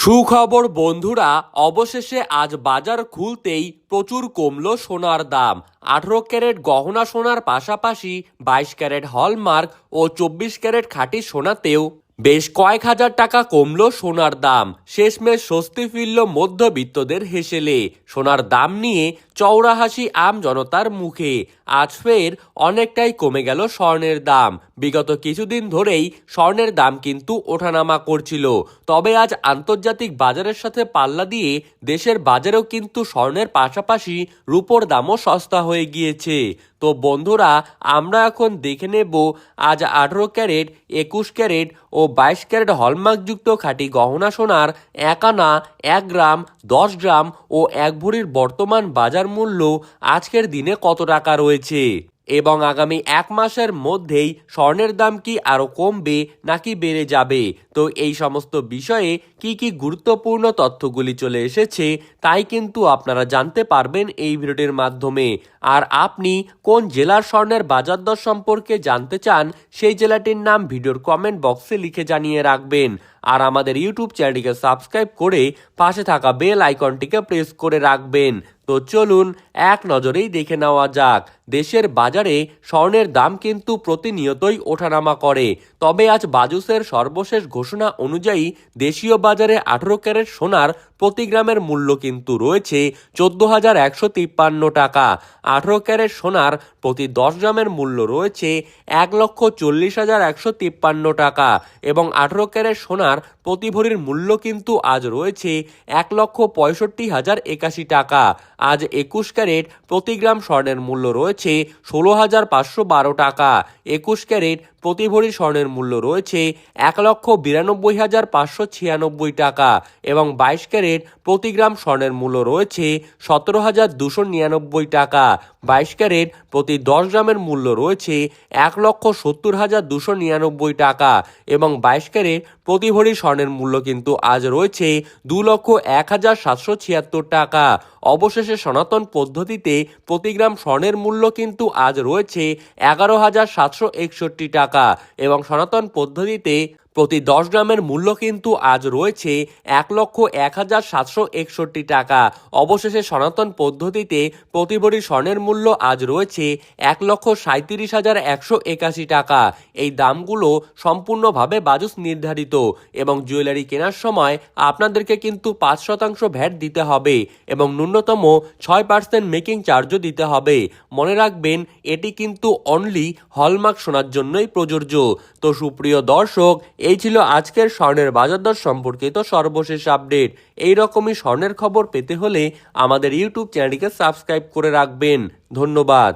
সুখবর, বন্ধুরা, অবশেষে আজ বাজার খুলতেই প্রচুর কমল সোনার দাম। আঠারো ক্যারেট গহনা সোনার পাশাপাশি বাইশ ক্যারেট হলমার্ক ও চব্বিশ ক্যারেট খাঁটি সোনাতেও বেশ কয়েক হাজার টাকা কমলো সোনার দাম। শেষমেশ স্বস্তি ফিরল মধ্যবিত্তদের হেসেলে। সোনার দাম নিয়ে চৌরা হাসি আম জনতার মুখে। আজ ফের অনেকটাই কমে গেল স্বর্ণের দাম। বিগত কিছুদিন ধরেই স্বর্ণের দাম কিন্তু ওঠানামা করছিল। তবে আজ আন্তর্জাতিক বাজারের সাথে পাল্লা দিয়ে দেশের বাজারেও কিন্তু স্বর্ণের পাশাপাশি রূপোর দামও সস্তা হয়ে গিয়েছে। তো বন্ধুরা, আমরা এখন দেখে নেব আজ আঠেরো ক্যারেট, একুশ ক্যারেট ও বাইশ ক্যারেট হলমার্কযুক্ত খাঁটি গহনা সোনার এক আনা, এক গ্রাম, দশ গ্রাম ও এক ভরির বর্তমান বাজার মূল্য আজকের দিনে কত টাকা রয়েছে? এবং আগামী এক মাসের মধ্যেই স্বর্ণের দাম কি আরও কমবে নাকি বেড়ে যাবে? তো এই সমস্ত বিষয়ে কি কি গুরুত্বপূর্ণ তথ্যগুলি চলে এসেছে তাই কিন্তু আপনারা জানতে পারবেন এই ভিডিওটির মাধ্যমে। আর আপনি কোন জেলার স্বর্ণের বাজার দর সম্পর্কে জানতে চান, সেই জেলাটির নাম ভিডিওর কমেন্ট বক্সে লিখে জানিয়ে রাখবেন। আর আমাদের ইউটিউব চ্যানেলটিকে সাবস্ক্রাইব করে পাশে থাকা বেল আইকনটিকে প্রেস করে রাখবেন। তো চলুন এক নজরেই দেখে নেওয়া যাক। দেশের বাজারে স্বর্ণের দাম কিন্তু প্রতিনিয়তই ওঠানামা করে। তবে আজ বাজুসের সর্বশেষ ঘোষণা অনুযায়ী দেশীয় বাজারে আঠেরো ক্যারেট সোনার প্রতি গ্রামের মূল্য কিন্তু রয়েছে চোদ্দ হাজার একশো তিপ্পান্ন টাকা। আঠেরো ক্যারেট সোনার প্রতি দশ গ্রামের মূল্য রয়েছে এক লক্ষ চল্লিশ হাজার একশো তিপ্পান্ন টাকা এবং আঠেরো ক্যারেট সোনার প্রতি ভরির মূল্য কিন্তু আজ রয়েছে এক লক্ষ পঁয়ষট্টি হাজার একাশি টাকা। আজ একুশ ক্যারেট প্রতি গ্রাম স্বর্ণের মূল্য রয়েছে ষোলো হাজার পাঁচশো বারো টাকা। একুশ ক্যারেট প্রতি ভরি স্বর্ণের মূল্য রয়েছে এক লক্ষ বিরানব্বই হাজার পাঁচশো ছিয়ানব্বই টাকা এবং বাইশ ক্যারেট প্রতি গ্রাম স্বর্ণের মূল্য রয়েছে সতেরো হাজার দুশো নিরানব্বই টাকা। বাইশ ক্যারেট প্রতি দশ গ্রামের মূল্য রয়েছে এক লক্ষ সত্তর হাজার দুশো নিরানব্বই টাকা এবং বাইশ ক্যারেট প্রতি ভরি স্বর্ণের মূল্য কিন্তু আজ রয়েছে দু লক্ষ এক হাজার সাতশো ছিয়াত্তর টাকা। অবশেষে সনাতন পদ্ধতিতে প্রতি গ্রাম স্বর্ণের মূল্য কিন্তু আজ রয়েছে এগারো হাজার সাতশো একষট্টি টাকা এবং সনাতন পদ্ধতিতে প্রতি দশ গ্রামের মূল্য কিন্তু আজ রয়েছে এক লক্ষ এক হাজার সাতশো একষট্টি টাকা। অবশেষে সনাতন পদ্ধতিতে প্রতি ভরি স্বর্ণের মূল্য আজ রয়েছে এক লক্ষ সাঁত্রিশ হাজার একশো একাশি টাকা। এই দামগুলো সম্পূর্ণভাবে বাজুস নির্ধারিত এবং জুয়েলারি কেনার সময় আপনাদেরকে কিন্তু পাঁচ শতাংশ ভ্যাট দিতে হবে এবং ন্যূনতম ছয় পার্সেন্ট মেকিং চার্জও দিতে হবে। মনে রাখবেন, এটি কিন্তু অনলি হলমার্ক শোনার জন্যই প্রযোজ্য। তো সুপ্রিয় দর্শক এই ছিল আজকের স্বর্ণের বাজার দর সম্পর্কিত সর্বশেষ আপডেট, এই রকমই স্বর্ণের খবর পেতে হলে আমাদের ইউটিউব চ্যানেলটিকে সাবস্ক্রাইব করে রাখবেন। ধন্যবাদ।